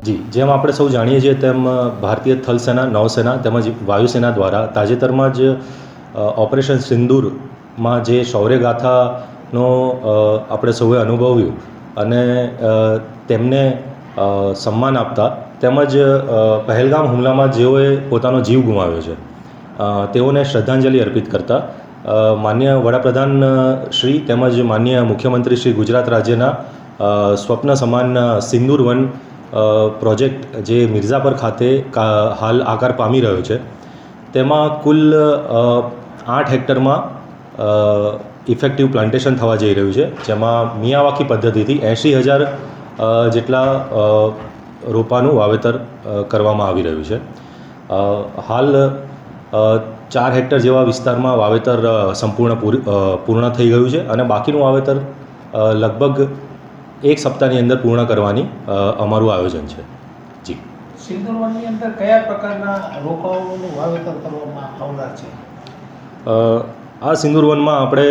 જી, જેમ આપણે સૌ જાણીએ છીએ તેમ ભારતીય થલસેના નૌસેના તેમજ વાયુસેના દ્વારા તાજેતરમાં જ ઓપરેશન સિંદૂરમાં જે શૌર્યગાથાનો આપણે સૌએ અનુભવ્યું અને તેમને સન્માન આપતા તેમજ પહેલગામ હુમલામાં જેઓએ પોતાનો જીવ ગુમાવ્યો છે તેઓને શ્રદ્ધાંજલિ અર્પિત કરતા માન્ય વડાપ્રધાન શ્રી તેમજ માન્ય મુખ્યમંત્રી શ્રી ગુજરાત રાજ્યના સ્વપ્ન સમાન સિંદૂર વન પ્રોજેક્ટ જે મિર્ઝાપર ખાતે હાલ આકાર પામી રહ્યો છે, તેમાં કુલ આઠ હેક્ટરમાં ઇફેક્ટિવ પ્લાન્ટેશન થવા જઈ રહ્યું છે, જેમાં મિયાવાકી પદ્ધતિથી એંશી હજાર જેટલા રોપાનું વાવેતર કરવામાં આવી રહ્યું છે. હાલ ચાર હેક્ટર જેવા વિસ્તારમાં વાવેતર સંપૂર્ણ પૂરી- પૂર્ણ થઈ ગયું છે અને બાકીનું વાવેતર લગભગ એક સપ્તાહની અંદર પૂર્ણ કરવાની અમારું આયોજન છે. જી. સિંદૂર અંદર કયા પ્રકારના રોકાઓનું વાવેતર કરવામાં આવનાર છે? આ સિંદૂરવનમાં આપણે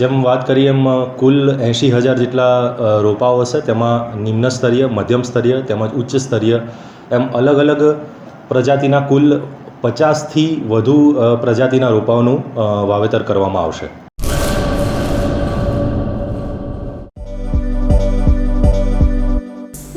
જેમ વાત કરીએ એમ કુલ એંશી હજાર જેટલા રોપાઓ હશે તેમાં નિમ્ન સ્તરીય મધ્યમ સ્તરીય તેમજ ઉચ્ચ સ્તરીય એમ અલગ અલગ પ્રજાતિના કુલ પચાસથી વધુ પ્રજાતિના રોપાઓનું વાવેતર કરવામાં આવશે.